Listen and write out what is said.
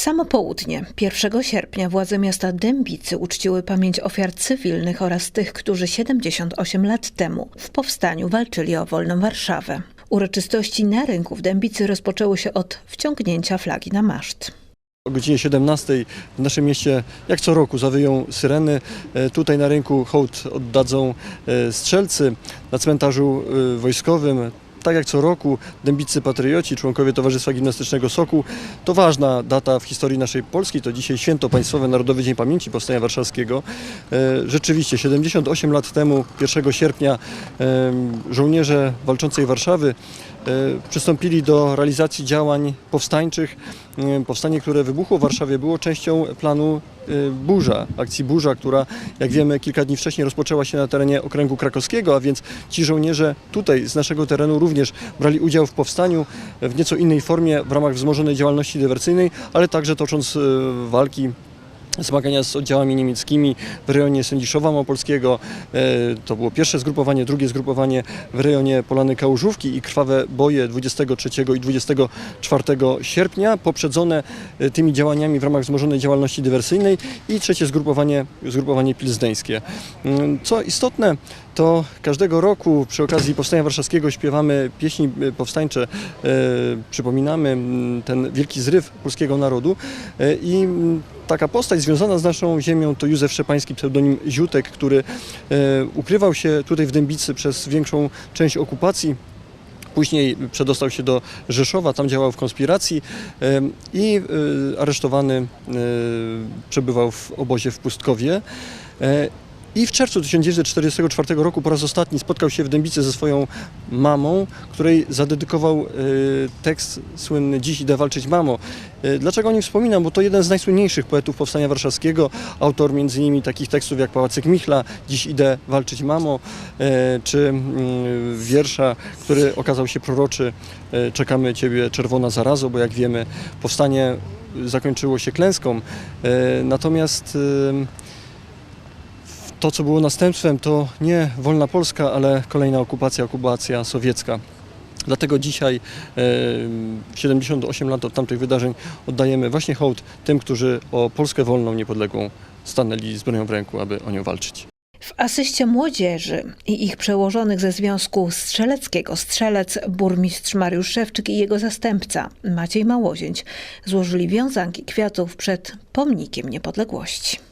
samo południe 1 sierpnia władze miasta Dębicy uczciły pamięć ofiar cywilnych oraz tych, którzy 78 lat temu w powstaniu walczyli o wolną Warszawę. Uroczystości na rynku w Dębicy rozpoczęły się od wciągnięcia flagi na maszt. O godzinie 17 w naszym mieście, jak co roku, zawyją syreny. E, Tutaj na rynku hołd oddadzą e, strzelcy. Na cmentarzu e, wojskowym, tak jak co roku, dębicy patrioci, członkowie Towarzystwa Gimnastycznego Soku. To ważna data w historii naszej Polski. To dzisiaj święto państwowe, Narodowy Dzień Pamięci Powstania Warszawskiego. E, Rzeczywiście, 78 lat temu, 1 sierpnia, żołnierze walczącej Warszawy e, przystąpili do realizacji działań powstańczych. E, Powstanie, które wybuchło w Warszawie, było częścią planu e, Burza, akcji Burza, która, jak wiemy, kilka dni wcześniej rozpoczęła się na terenie okręgu krakowskiego, a więc ci żołnierze tutaj z naszego terenu również brali udział w powstaniu w nieco innej formie w ramach wzmożonej działalności dywersyjnej, ale także tocząc e, walki zmagania z oddziałami niemieckimi w rejonie Sędziszowa Małopolskiego. E, To było pierwsze zgrupowanie, drugie zgrupowanie w rejonie Polany Kałużówki i krwawe boje 23 i 24 sierpnia, poprzedzone e, tymi działaniami w ramach wzmożonej działalności dywersyjnej i trzecie zgrupowanie, zgrupowanie pilzdeńskie. Mm, Co istotne, to każdego roku przy okazji Powstania Warszawskiego śpiewamy pieśni e, powstańcze, przypominamy mm, ten wielki zryw polskiego narodu i mm, taka postać związana z naszą ziemią to Józef Szczepański, pseudonim Ziutek, który e, ukrywał się tutaj w Dębicy przez większą część okupacji. Później przedostał się do Rzeszowa, tam działał w konspiracji e, i e, aresztowany przebywał w obozie w Pustkowie. I w czerwcu 1944 roku po raz ostatni spotkał się w Dębicy ze swoją mamą, której zadedykował e, tekst słynny Dziś idę walczyć mamo. E, Dlaczego o nim wspominam? Bo to jeden z najsłynniejszych poetów Powstania Warszawskiego, autor m.in. takich tekstów jak Pałacyk Michla, Dziś idę walczyć mamo, e, czy mm, wiersza, który okazał się proroczy Czekamy Ciebie czerwona zarazo, bo jak wiemy powstanie zakończyło się klęską. Natomiast to, co było następstwem, to nie wolna Polska, ale kolejna okupacja, okupacja sowiecka. Dlatego dzisiaj, e, 78 lat od tamtych wydarzeń, oddajemy właśnie hołd tym, którzy o Polskę wolną, niepodległą stanęli z bronią w ręku, aby o nią walczyć. W asyście młodzieży i ich przełożonych ze Związku Strzeleckiego strzelec burmistrz Mariusz Szewczyk i jego zastępca Maciej Małozięć złożyli wiązanki kwiatów przed pomnikiem niepodległości.